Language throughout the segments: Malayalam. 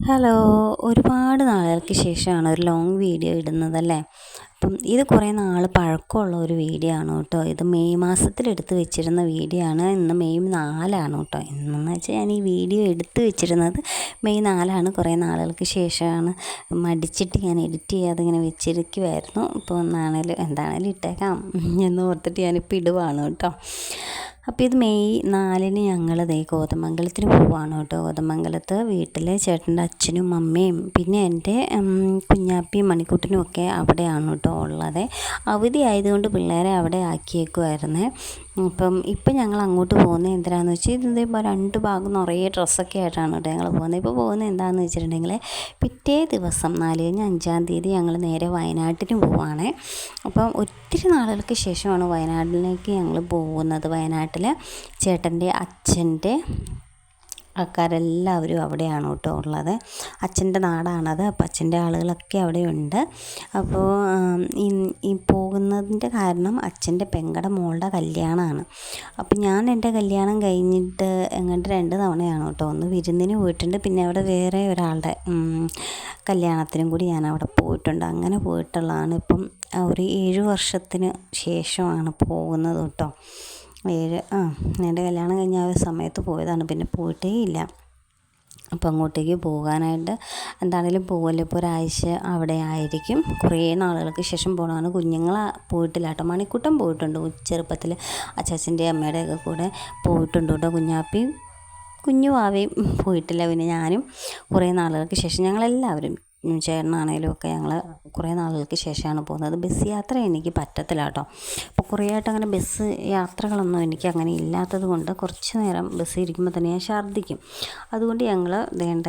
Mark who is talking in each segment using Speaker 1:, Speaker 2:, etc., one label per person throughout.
Speaker 1: ഹലോ ഒരുപാട് നാളുകൾക്ക് ശേഷമാണ് ഒരു ലോങ് വീഡിയോ ഇടുന്നതല്ലേ? അപ്പം ഇത് കുറേ നാൾ പഴക്കമുള്ള ഒരു വീഡിയോ ആണ് കേട്ടോ. ഇത് മെയ് മാസത്തിൽ എടുത്തു വെച്ചിരുന്ന വീഡിയോ ആണ്. ഇന്ന് മെയ് നാലാണ് കേട്ടോ. എന്നെന്ന് വെച്ചാൽ ഞാൻ ഈ വീഡിയോ എടുത്ത് വെച്ചിരുന്നത് മെയ് നാലാണ് കുറേ നാളുകൾക്ക് ശേഷമാണ്. മടിച്ചിട്ട് ഞാൻ എഡിറ്റ് ചെയ്യാതെ ഇങ്ങനെ വെച്ചിരിക്കുമായിരുന്നു ഇപ്പോൾ ഒന്നാണേലും എന്താണേലും ഇട്ടേക്കാം എന്ന് ഓർത്തിട്ട് ഞാനിപ്പോൾ ഇടുവാണ് കേട്ടോ. അപ്പോൾ ഇത് മെയ് നാലിന് ഞങ്ങൾ ദേ കോതമംഗലത്തിന് പോവാണ് കേട്ടോ. കോതമംഗലത്ത് വീട്ടിൽ ചേട്ടന്റെ അച്ഛനും അമ്മയും പിന്നെ എന്റെ കുഞ്ഞാപ്പിയും മണിക്കുട്ടനും ഒക്കെ അവിടെയാണ് കേട്ടോ ഉള്ളത്. അവധി ആയതുകൊണ്ട് പിള്ളേരെ അവിടെ ആക്കിയേക്കുമായിരുന്നേ അപ്പം ഇപ്പം ഞങ്ങൾ അങ്ങോട്ട് പോകുന്നത് എന്തിനാണെന്ന് വെച്ചാൽ ഇതിപ്പോൾ രണ്ട് ഭാഗം നിറയെ ഡ്രസ്സൊക്കെ ആയിട്ടാണ് കേട്ടോ ഞങ്ങൾ പോകുന്നത്. ഇപ്പോൾ പോകുന്നത് എന്താണെന്ന് വെച്ചിട്ടുണ്ടെങ്കിൽ പിറ്റേ ദിവസം നാല് കഴിഞ്ഞ് അഞ്ചാം തീയതി ഞങ്ങൾ നേരെ വയനാട്ടിന് പോവുകയാണ് അപ്പം ഒത്തിരി നാളുകൾക്ക് ശേഷമാണ് വയനാട്ടിലേക്ക് ഞങ്ങൾ പോകുന്നത്. വയനാട്ടിൽ ചേട്ടന്റെ അച്ഛന്റെ ആൾക്കാരെല്ലാവരും അവിടെയാണ് കേട്ടോ ഉള്ളത്. അച്ഛന്റെ നാടാണത് അപ്പം അച്ഛന്റെ ആളുകളൊക്കെ അവിടെയുണ്ട്. അപ്പോൾ ഈ പോകുന്നതിന്റെ കാരണം അച്ഛന്റെ പെങ്ങളുടെ മോളുടെ കല്യാണമാണ്. അപ്പം ഞാൻ എന്റെ കല്യാണം കഴിഞ്ഞിട്ട് എങ്ങോട്ട് രണ്ട് തവണയാണ് കേട്ടോ ഒന്ന് വിരുന്നിന് പോയിട്ടുണ്ട്. പിന്നെ അവിടെ വേറെ ഒരാളുടെ കല്യാണത്തിനും കൂടി ഞാൻ അവിടെ പോയിട്ടുണ്ട്. അങ്ങനെ പോയിട്ടുള്ളതാണ്. ഇപ്പം ഒരു ഏഴ് വർഷത്തിന് ശേഷമാണ് പോകുന്നത് കേട്ടോ. ഏഴ് ആ എന്റെ കല്യാണം കഴിഞ്ഞ ആ ഒരു സമയത്ത് പോയതാണ്. പിന്നെ പോയിട്ടേ ഇല്ല. അപ്പോൾ അങ്ങോട്ടേക്ക് പോകാനായിട്ട് എന്താണെങ്കിലും പോകുമല്ലോ ഇപ്പോൾ ഒരാഴ്ച അവിടെ ആയിരിക്കും. കുറേ നാളുകൾക്ക് ശേഷം പോകണമാണ് കുഞ്ഞുങ്ങൾ പോയിട്ടില്ല കേട്ടോ. മണിക്കൂട്ടം പോയിട്ടുണ്ട്. ചെറുപ്പത്തിൽ അച്ചാച്ചന്റെ അമ്മയുടെയൊക്കെ കൂടെ പോയിട്ടുണ്ട് കേട്ടോ. കുഞ്ഞാപ്പിയും കുഞ്ഞു വാവയും പോയിട്ടില്ല. പിന്നെ ഞാനും കുറേ നാളുകൾക്ക് ശേഷം ഞങ്ങളെല്ലാവരും ചേട്ടനാണേലും ഒക്കെ ഞങ്ങൾ കുറേ നാളുകൾക്ക് ശേഷമാണ് പോകുന്നത്. ബസ് യാത്ര എനിക്ക് പറ്റത്തില്ല കേട്ടോ. അപ്പോൾ കുറേ ആയിട്ട് അങ്ങനെ ബസ് യാത്രകളൊന്നും എനിക്ക് അങ്ങനെ ഇല്ലാത്തത് കൊണ്ട് കുറച്ച് നേരം ബസ് ഇരിക്കുമ്പോൾ തന്നെ ഞാൻ ഛർദ്ദിക്കും. അതുകൊണ്ട് ഞങ്ങൾ വേണ്ട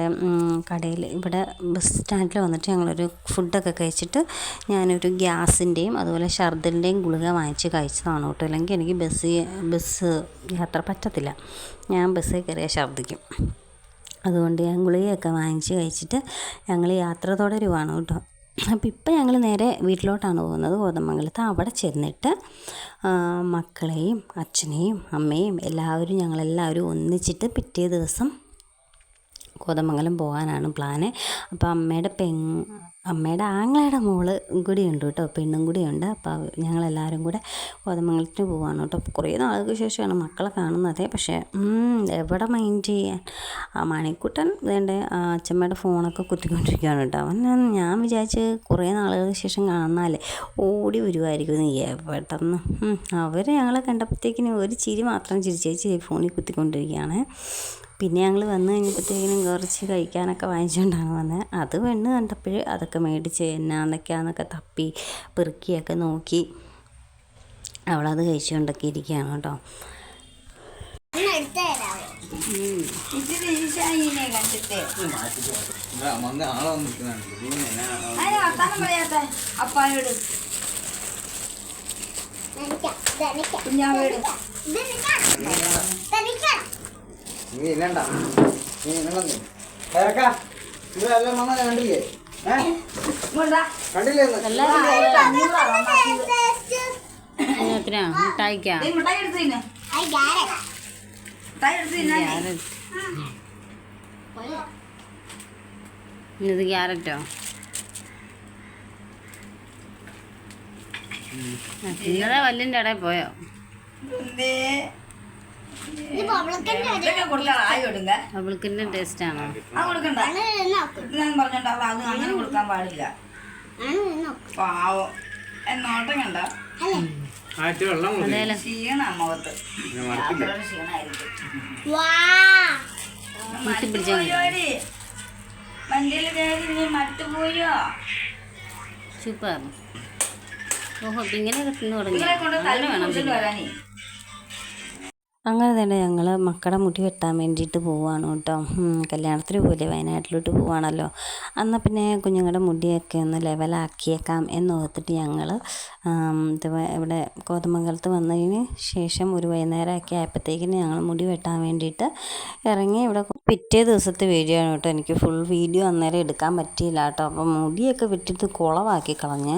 Speaker 1: കടയിൽ ഇവിടെ ബസ് സ്റ്റാൻഡിൽ വന്നിട്ട് ഞങ്ങളൊരു ഫുഡൊക്കെ കഴിച്ചിട്ട് ഞാനൊരു ഗ്യാസിന്റെയും അതുപോലെ ഛർദിലിന്റെയും ഗുളിക വാങ്ങിച്ച് കഴിച്ചതാണ് കേട്ടോ. അല്ലെങ്കിൽ എനിക്ക് ബസ് ബസ് യാത്ര പറ്റത്തില്ല. ഞാൻ ബസ്സിൽ കയറിയാൽ ഛർദ്ദിക്കും. അതുകൊണ്ട് ഞാൻ ഗുളികയൊക്കെ വാങ്ങിച്ച് കഴിച്ചിട്ട് ഞങ്ങൾ യാത്ര തുടരുവാണ് കേട്ടോ. അപ്പോൾ ഇപ്പം ഞങ്ങൾ നേരെ വീട്ടിലോട്ടാണ് പോകുന്നത് കോതമംഗലത്ത് അവിടെ ചെന്നിട്ട് മക്കളെയും അച്ഛനെയും അമ്മയും എല്ലാവരും ഞങ്ങളെല്ലാവരും ഒന്നിച്ചിട്ട് പിറ്റേ ദിവസം കോതമംഗലം പോകാനാണ് പ്ലാന്. അപ്പോൾ അമ്മയുടെ പെ അമ്മയുടെ ആങ്ങളയുടെ മോൾ കൂടി ഉണ്ട് കേട്ടോ പെണ്ണും കൂടി ഉണ്ട് അപ്പോൾ ഞങ്ങളെല്ലാവരും കൂടെ കോതമംഗലത്തിന് പോവാണ് കേട്ടോ. കുറേ നാളുകൾക്ക് ശേഷമാണ് മക്കളെ കാണുന്നത്. പക്ഷേ എവിടെ മൈൻഡ് ചെയ്യാൻ? ആ മണിക്കുട്ടൻ വേണ്ട അച്ഛമ്മയുടെ ഫോണൊക്കെ കുത്തിക്കൊണ്ടിരിക്കുകയാണ് കേട്ടോ. അവൻ ഞാൻ വിചാരിച്ച് കുറേ നാളുകൾക്ക് ശേഷം കാണാനല്ലേ ഓടി വരുമായിരിക്കും എവിടെന്ന്? അവർ ഞങ്ങളെ കണ്ടപ്പോഴത്തേക്കിനും ഒരു ചിരി മാത്രം ചിരിച്ചേച്ച് ഫോണിൽ കുത്തിക്കൊണ്ടിരിക്കുകയാണ്. പിന്നെ ഞങ്ങൾ വന്ന് കഴിഞ്ഞപ്പോഴത്തേക്കിനും കുറച്ച് കഴിക്കാനൊക്കെ വാങ്ങിച്ചുകൊണ്ടാണ് വന്നത് അത് പെണ്ണ് കണ്ടപ്പോൾ അതൊക്കെ മേടിച്ച് എന്നാന്നൊക്കെയാന്നൊക്കെ തപ്പി പെറുക്കിയൊക്കെ നോക്കി അവളത് കഴിച്ചുകൊണ്ടൊക്കെ ഇരിക്കുകയാണ് കേട്ടോ.
Speaker 2: അപ്പായോട്. കുഞ്ഞാവോട്
Speaker 3: നീ ഇല്ലണ്ട നീ ഇവരെല്ലാം വന്ന. കണ്ടില്ലേ? കണ്ടില്ലേ
Speaker 1: എത്രയാ മിഠായിക്കാ?
Speaker 2: മിഠായി എടുത്ത് തിന്നെ. മിഠായി എടുത്ത് തിന്നാ
Speaker 1: ഇത് ക്യാരറ്റോ ഇന്നലെ വല്ലിന്റെ ഇടയിൽ പോയോ? അവൾക്കിന്റെ ടേസ്റ്റ് ആണോ?
Speaker 2: അത് അങ്ങനെ കൊടുക്കാൻ പാടില്ല. പാവം. എന്നോട്ടം കണ്ട? ക്ഷീണായിരിക്കും. വണ്ടിയിൽ കയറി മട്ടുപോയോ
Speaker 1: സൂപ്പർ ഓഹോ ഇങ്ങനെ കിട്ടുന്നു തുടങ്ങി. വേണം
Speaker 2: വരാനേ.
Speaker 1: അങ്ങനെ തന്നെ ഞങ്ങൾ മക്കളുടെ മുടി വെട്ടാൻ വേണ്ടിയിട്ട് പോവുകയാണ് കേട്ടോ. കല്യാണത്തിന് പോലെ വയനാട്ടിലോട്ട് പോവുകയാണല്ലോ എന്നാൽ പിന്നെ കുഞ്ഞുങ്ങളുടെ മുടിയൊക്കെ ഒന്ന് ലെവലാക്കിയേക്കാം എന്നോർത്തിട്ട് ഞങ്ങൾ ഇവിടെ കോതമംഗലത്ത് വന്നതിന് ശേഷം ഒരു വൈകുന്നേരമൊക്കെ ആയപ്പോഴത്തേക്കിന് ഞങ്ങൾ മുടി വെട്ടാൻ വേണ്ടിയിട്ട് ഇറങ്ങി ഇവിടെ പിറ്റേ ദിവസത്തെ വീഡിയോ ആണ് കേട്ടോ. എനിക്ക് ഫുൾ വീഡിയോ അന്നേരം എടുക്കാൻ പറ്റിയില്ല കേട്ടോ. അപ്പം മുടിയൊക്കെ വെട്ടിയിട്ട് കുളവാക്കി കളഞ്ഞ്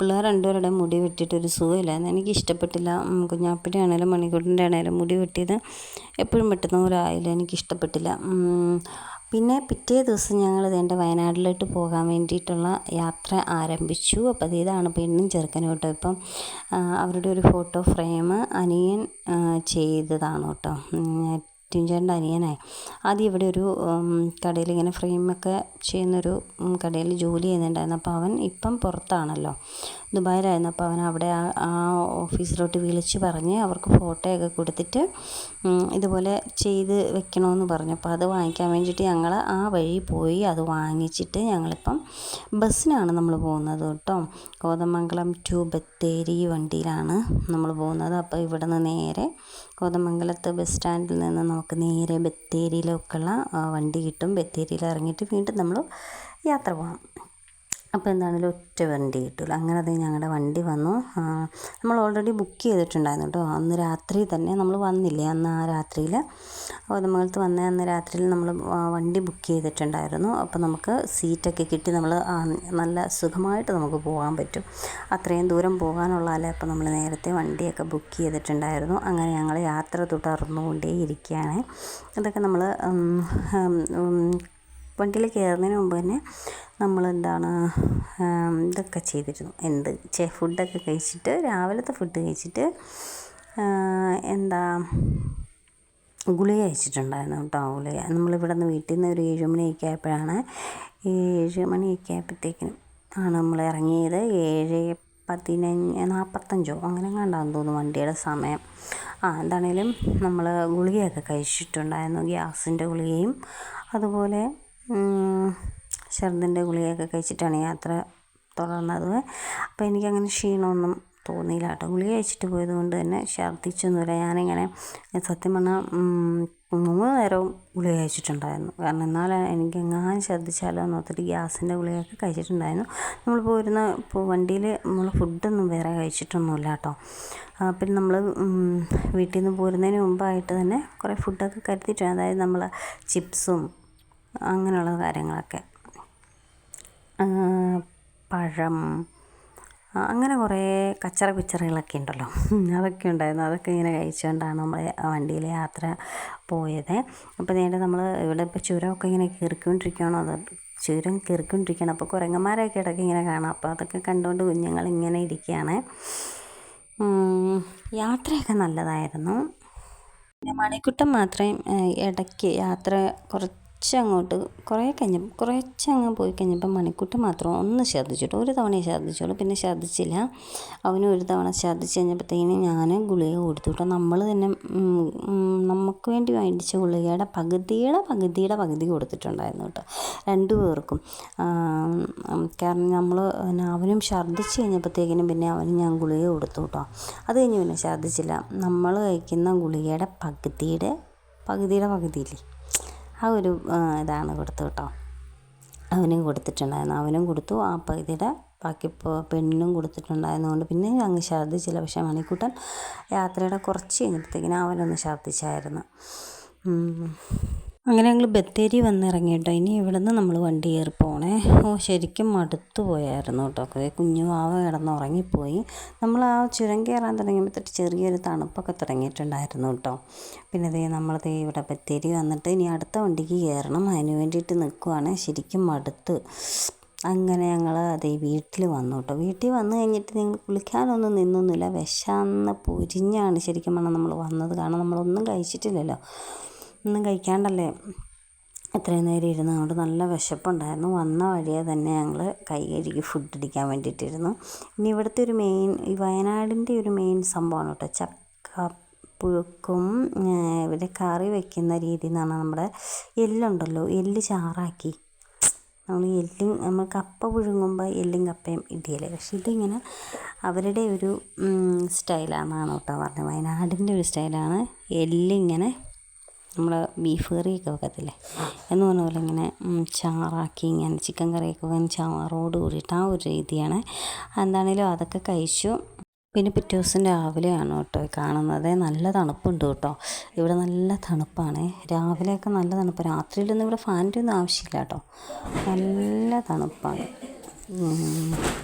Speaker 1: പിള്ളേർ രണ്ടുപേരുടെ മുടി വെട്ടിയിട്ട് ഒരു സുഖമില്ലായിരുന്നു എനിക്ക് ഇഷ്ടപ്പെട്ടില്ല. കുഞ്ഞാപ്പിന്റെ ആണേലും മണിക്കൂട്ടിന്റെ ആണേലും മുടി വെട്ടിയത് എപ്പോഴും വെട്ടുന്ന പോലെ ആയില്ല. എനിക്ക് ഇഷ്ടപ്പെട്ടില്ല. പിന്നെ പിറ്റേ ദിവസം ഞങ്ങൾ ഇതെന്റെ വയനാട്ടിലോട്ട് പോകാൻ വേണ്ടിയിട്ടുള്ള യാത്ര ആരംഭിച്ചു. അപ്പോൾ ഇതാണ് പെണ്ണും ചെറുക്കനും കേട്ടോ. ഇപ്പം അവരുടെ ഒരു ഫോട്ടോ ഫ്രെയിം അനിയൻ ചെയ്തതാണ് കേട്ടോ. ഉം, ടിൻചേട്ടന്റെ അനിയനായി. ആദ്യം ഇവിടെ ഒരു കടയിൽ ഇങ്ങനെ ഫ്രെയിമൊക്കെ ചെയ്യുന്നൊരു കടയിൽ ജോലി ചെയ്യുന്നുണ്ടായിരുന്നു. അപ്പോൾ അവൻ ഇപ്പം പുറത്താണല്ലോ. ദുബായിലായിരുന്നു. അപ്പോൾ അവൻ അവിടെ ആ ആ ഓഫീസിലോട്ട് വിളിച്ച് പറഞ്ഞ് അവർക്ക് ഫോട്ടോയൊക്കെ കൊടുത്തിട്ട് ഇതുപോലെ ചെയ്ത് വെക്കണമെന്ന് പറഞ്ഞു. അപ്പോൾ അത് വാങ്ങിക്കാൻ വേണ്ടിയിട്ട് ഞങ്ങൾ ആ വഴി പോയി അത് വാങ്ങിച്ചിട്ട് ഞങ്ങളിപ്പം ബസ്സിനാണ് നമ്മൾ പോകുന്നത് കേട്ടോ. കോതമംഗലം ടു ബത്തേരി വണ്ടിയിലാണ് നമ്മൾ പോകുന്നത്. അപ്പോൾ ഇവിടെ നിന്ന് നേരെ കോതമംഗലത്ത് ബസ് സ്റ്റാൻഡിൽ നിന്ന് നമുക്ക് നേരെ ബത്തേരിയിലേക്കുള്ള വണ്ടി കിട്ടും. ബത്തേരിയിൽ ഇറങ്ങിയിട്ട് വീണ്ടും നമ്മൾ യാത്ര പോകണം അപ്പോൾ എന്താണെങ്കിലും ഒറ്റ വണ്ടി കിട്ടില്ല അങ്ങനെ അത് ഞങ്ങളുടെ വണ്ടി വന്നു. നമ്മൾ ഓൾറെഡി ബുക്ക് ചെയ്തിട്ടുണ്ടായിരുന്നു കേട്ടോ. അന്ന് രാത്രി തന്നെ നമ്മൾ വന്നില്ലേ? അന്ന് ആ രാത്രിയിൽ കോതമംഗലത്ത് വന്ന അന്ന് രാത്രിയിൽ നമ്മൾ വണ്ടി ബുക്ക് ചെയ്തിട്ടുണ്ടായിരുന്നു. അപ്പോൾ നമുക്ക് സീറ്റൊക്കെ കിട്ടി. നമ്മൾ നല്ല സുഖമായിട്ട് നമുക്ക് പോകാൻ പറ്റും. അത്രയും ദൂരം പോകാനുള്ളതല്ലേ അപ്പോൾ നമ്മൾ നേരത്തെ വണ്ടിയൊക്കെ ബുക്ക് ചെയ്തിട്ടുണ്ടായിരുന്നു. അങ്ങനെ ഞങ്ങൾ യാത്ര തുടർന്നുകൊണ്ടേ ഇരിക്കുകയാണ് ഇതൊക്കെ നമ്മൾ വണ്ടിയിൽ കയറുന്നതിന് മുമ്പ് തന്നെ നമ്മൾ എന്താണ് ഇതൊക്കെ ചെയ്തിരുന്നു. എന്ത്? ചെ ഫുഡൊക്കെ കഴിച്ചിട്ട് രാവിലത്തെ ഫുഡ് കഴിച്ചിട്ട് എന്താ ഗുളിക കഴിച്ചിട്ടുണ്ടായിരുന്നു കേട്ടോ ഗുളിക. നമ്മളിവിടെ നിന്ന് വീട്ടിൽ നിന്ന് ഒരു ഏഴ് മണിയൊക്കെ ആയപ്പോഴാണ് ഏഴ് മണിയൊക്കെ ആയപ്പോഴത്തേക്കിനും ആണ് നമ്മൾ ഇറങ്ങിയത്. ഏഴ് പതിനഞ്ച് നാൽപ്പത്തഞ്ചോ അങ്ങനെ കണ്ടാന്ന് തോന്നുന്നു വണ്ടിയുടെ സമയം. ആ എന്താണേലും നമ്മൾ ഗുളികയൊക്കെ കഴിച്ചിട്ടുണ്ടായിരുന്നു ഗ്യാസിന്റെ ഗുളികയും അതുപോലെ ഛർദിന്റെ ഗുളികയൊക്കെ കഴിച്ചിട്ടാണ് യാത്ര തുടർന്നത്. അപ്പോൾ എനിക്കങ്ങനെ ക്ഷീണമൊന്നും തോന്നിയില്ല കേട്ടോ. ഗുളിക കഴിച്ചിട്ട് പോയത് കൊണ്ട് തന്നെ ഛർദ്ദിച്ചൊന്നുമില്ല. ഞാനിങ്ങനെ സത്യം പറഞ്ഞാൽ മൂന്ന് നേരവും ഗുളിക കഴിച്ചിട്ടുണ്ടായിരുന്നു. കാരണം എന്നാൽ എനിക്ക് എങ്ങാനും ഛർദ്ദിച്ചാലോ എന്നോർത്തിട്ട് ഗ്യാസിന്റെ ഗുളികയൊക്കെ കഴിച്ചിട്ടുണ്ടായിരുന്നു. നമ്മൾ പോരുന്ന ഇപ്പോൾ വണ്ടിയിൽ നമ്മൾ ഫുഡൊന്നും വേറെ കഴിച്ചിട്ടൊന്നുമില്ല കേട്ടോ. പിന്നെ നമ്മൾ വീട്ടിൽ നിന്ന് പോരുന്നതിന് മുമ്പായിട്ട് തന്നെ കുറേ ഫുഡൊക്കെ കരുതിയിട്ടുണ്ട് അതായത് നമ്മൾ ചിപ്സും അങ്ങനെയുള്ള കാര്യങ്ങളൊക്കെ. പഴം അങ്ങനെ കുറേ കച്ചറ പിച്ചറുകളൊക്കെ ഉണ്ടല്ലോ. അതൊക്കെ ഉണ്ടായിരുന്നു. അതൊക്കെ ഇങ്ങനെ കഴിച്ചുകൊണ്ടാണ് നമ്മൾ വണ്ടിയിൽ യാത്ര പോയത്. അപ്പോൾ നേരെ നമ്മൾ ഇവിടെ ഇപ്പോൾ ചുരമൊക്കെ ഇങ്ങനെ കീറിക്കൊണ്ടിരിക്കുകയാണോ. അത് ചുരം കീറിക്കൊണ്ടിരിക്കുകയാണ്. അപ്പോൾ കുരങ്ങന്മാരെയൊക്കെ ഇടയ്ക്ക് ഇങ്ങനെ കാണാം. അപ്പോൾ അതൊക്കെ കണ്ടുകൊണ്ട് കുഞ്ഞുങ്ങൾ ഇങ്ങനെ ഇരിക്കുകയാണ് യാത്രയൊക്കെ നല്ലതായിരുന്നു. പിന്നെ മണിക്കുട്ടം മാത്രമേ ഇടയ്ക്ക് യാത്ര കുറച്ചങ്ങോട്ട് കുറേ കഴിഞ്ഞപ്പോൾ കുറച്ചങ്ങ് പോയി കഴിഞ്ഞപ്പോൾ മണിക്കുട്ടി മാത്രം ഒന്ന് ഛർദ്ദിച്ചിട്ടു ഒരു തവണ ഛർദ്ദിച്ചോളൂ പിന്നെ ഛർദ്ദിച്ചില്ല അവന് ഒരു തവണ ഛർദ്ദിച്ച് കഴിഞ്ഞപ്പോഴത്തേന് ഞാൻ ഗുളിക കൊടുത്തു നമ്മൾ തന്നെ നമുക്ക് വേണ്ടി മേടിച്ച ഗുളികയുടെ പകുതിയുടെ പകുതിയുടെ പകുതി കൊടുത്തിട്ടുണ്ടായിരുന്നു കേട്ടോ രണ്ടു പേർക്കും. കാരണം നമ്മൾ അവനും ഛർദ്ദിച്ച് കഴിഞ്ഞപ്പോഴത്തേക്കിനും പിന്നെ അവന് ഞാൻ ഗുളിക കൊടുത്തു കേട്ടോ അത് കഴിഞ്ഞ് പിന്നെ ഛർദ്ദിച്ചില്ല നമ്മൾ കഴിക്കുന്ന ഗുളികയുടെ പകുതിയുടെ പകുതിയുടെ പകുതിയില്ലേ? ആ ഒരു ഇതാണ് കൊടുത്തു കേട്ടോ. അവനും കൊടുത്തിട്ടുണ്ടായിരുന്നു. അവനും കൊടുത്തു. ആ പകുതിയുടെ ബാക്കി പെണ്ണും പെണ്ണിനും കൊടുത്തിട്ടുണ്ടായിരുന്നതുകൊണ്ട് പിന്നെ അങ്ങ് ഛർദ്ദിച്ചില്ല. പക്ഷേ മണിക്കൂട്ടൻ യാത്രയുടെ കുറച്ച് കഴിഞ്ഞപ്പോഴത്തേക്കിനും അവനൊന്ന് ഛർദ്ദിച്ചായിരുന്നു. അങ്ങനെ ഞങ്ങൾ ബത്തേരി വന്നിറങ്ങി കേട്ടോ ഇനി ഇവിടുന്ന് നമ്മൾ വണ്ടി കയറി പോണേ. ഓ ശരിക്കും മടുത്തു പോയായിരുന്നു കേട്ടോ. കുഞ്ഞു വാവ കിടന്ന് ഉറങ്ങിപ്പോയി നമ്മൾ ആ ചുരം കയറാൻ തുടങ്ങിയപ്പോഴത്തെ ചെറിയൊരു തണുപ്പൊക്കെ തുടങ്ങിയിട്ടുണ്ടായിരുന്നു കേട്ടോ. പിന്നെ ദേ നമ്മളതേ ഇവിടെ ബത്തേരി വന്നിട്ട് ഇനി അടുത്ത വണ്ടിക്ക് കയറണം. അതിന് വേണ്ടിയിട്ട് നിൽക്കുവാണ് ശരിക്കും മടുത്ത്. അങ്ങനെ ഞങ്ങൾ അതേ വീട്ടിൽ വന്നു കേട്ടോ. വീട്ടിൽ വന്നു കഴിഞ്ഞിട്ട് ഞങ്ങൾ കുളിക്കാനൊന്നും നിന്നൊന്നുമില്ല. വിശന്ന് പൊരിഞ്ഞാണ് ശരിക്കും പറഞ്ഞാൽ നമ്മൾ വന്നത്. കാരണം നമ്മളൊന്നും കഴിച്ചിട്ടില്ലല്ലോ. ഒന്നും കഴിക്കാണ്ടല്ലേ? എത്രയും നേരം ഇരുന്ന് അതുകൊണ്ട് നല്ല വിശപ്പുണ്ടായിരുന്നു. വന്ന വഴിയെ തന്നെ ഞങ്ങൾ കൈ കഴുകി ഫുഡ് അടിക്കാൻ വേണ്ടിയിട്ടിരുന്നു. ഇനി ഇവിടുത്തെ ഒരു മെയിൻ ഈ വയനാടിന്റെ ഒരു മെയിൻ സംഭവമാണ് കേട്ടോ. ചക്ക പുഴുക്കും ഇവിടെ കറി വെക്കുന്ന രീതി എന്നാണ് നമ്മുടെ എല്ലുണ്ടല്ലോ. എല്ല് ചാറാക്കി. നമ്മൾ എല്ലും നമ്മൾ കപ്പ പുഴുങ്ങുമ്പോൾ എല്ലും കപ്പയും ഇടിയല്ലേ? പക്ഷെ ഇതിങ്ങനെ അവരുടെ ഒരു സ്റ്റൈലാണെന്നാണ് കേട്ടോ പറഞ്ഞത്. വയനാടിന്റെ ഒരു സ്റ്റൈലാണ് എല്ലിങ്ങനെ നമ്മൾ ബീഫ് കറിയൊക്കെ വെക്കത്തില്ലേ? എന്ന് പറഞ്ഞ പോലെ ഇങ്ങനെ ചാറാക്കി ഇങ്ങനെ ചിക്കൻ കറിയൊക്കെ വെക്കാൻ ചാറോട് കൂടിയിട്ട് ആ ഒരു രീതിയാണ്. എന്താണേലും അതൊക്കെ കഴിച്ചു. പിന്നെ പിറ്റേ ദിവസം രാവിലെയാണ് കേട്ടോ കാണുന്നത്. നല്ല തണുപ്പുണ്ട് കേട്ടോ. ഇവിടെ നല്ല തണുപ്പാണ്. രാവിലെയൊക്കെ നല്ല തണുപ്പ്. രാത്രിയിലൊന്നും ഇവിടെ ഫാനിന്റെ ഒന്നും ആവശ്യമില്ല കേട്ടോ. നല്ല തണുപ്പാണ്.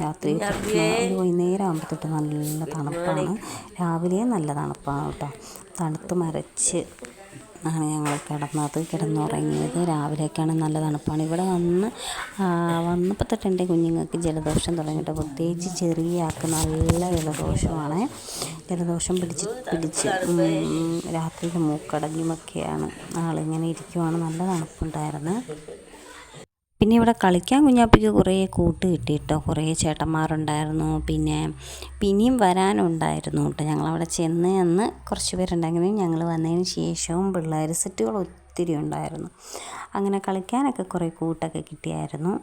Speaker 1: രാത്രി വൈകുന്നേരം ആകുമ്പോൾ തൊട്ട് നല്ല തണുപ്പാണ്. രാവിലെയും നല്ല തണുപ്പാണ് കേട്ടോ. തണുത്ത് മരച്ച് ആണ് ഞങ്ങൾ കിടന്നത് കിടന്നുറങ്ങിയത്. രാവിലെയൊക്കെയാണ് നല്ല തണുപ്പാണ്. ഇവിടെ വന്ന് വന്നപ്പോൾ തൊട്ട് എന്റെ കുഞ്ഞുങ്ങൾക്ക് ജലദോഷം തുടങ്ങിയിട്ട് പ്രത്യേകിച്ച് ചെറിയ ആൾക്ക് നല്ല ജലദോഷമാണ്. ജലദോഷം പിടിച്ച് പിടിച്ച് രാത്രിയിൽ മൂക്കടഞ്ഞുമൊക്കെയാണ് ആളിങ്ങനെ ഇരിക്കുവാണ്. നല്ല തണുപ്പുണ്ടായിരുന്നു. പിന്നെ ഇവിടെ കളിക്കാൻ കുഞ്ഞാപ്പിക്ക് കുറേ കൂട്ട് കിട്ടി കേട്ടോ കുറേ ചേട്ടന്മാരുണ്ടായിരുന്നു. പിന്നെ പിന്നെയും വരാനുണ്ടായിരുന്നു കേട്ടോ. ഞങ്ങളവിടെ ചെന്ന് എന്ന് കുറച്ച് പേരുണ്ടെങ്കിലും ഞങ്ങൾ വന്നതിന് ശേഷവും പിള്ളേർ സെറ്റുകൾ ഒത്തിരി ഉണ്ടായിരുന്നു. അങ്ങനെ കളിക്കാനൊക്കെ കുറേ കൂട്ടൊക്കെ കിട്ടിയായിരുന്നു.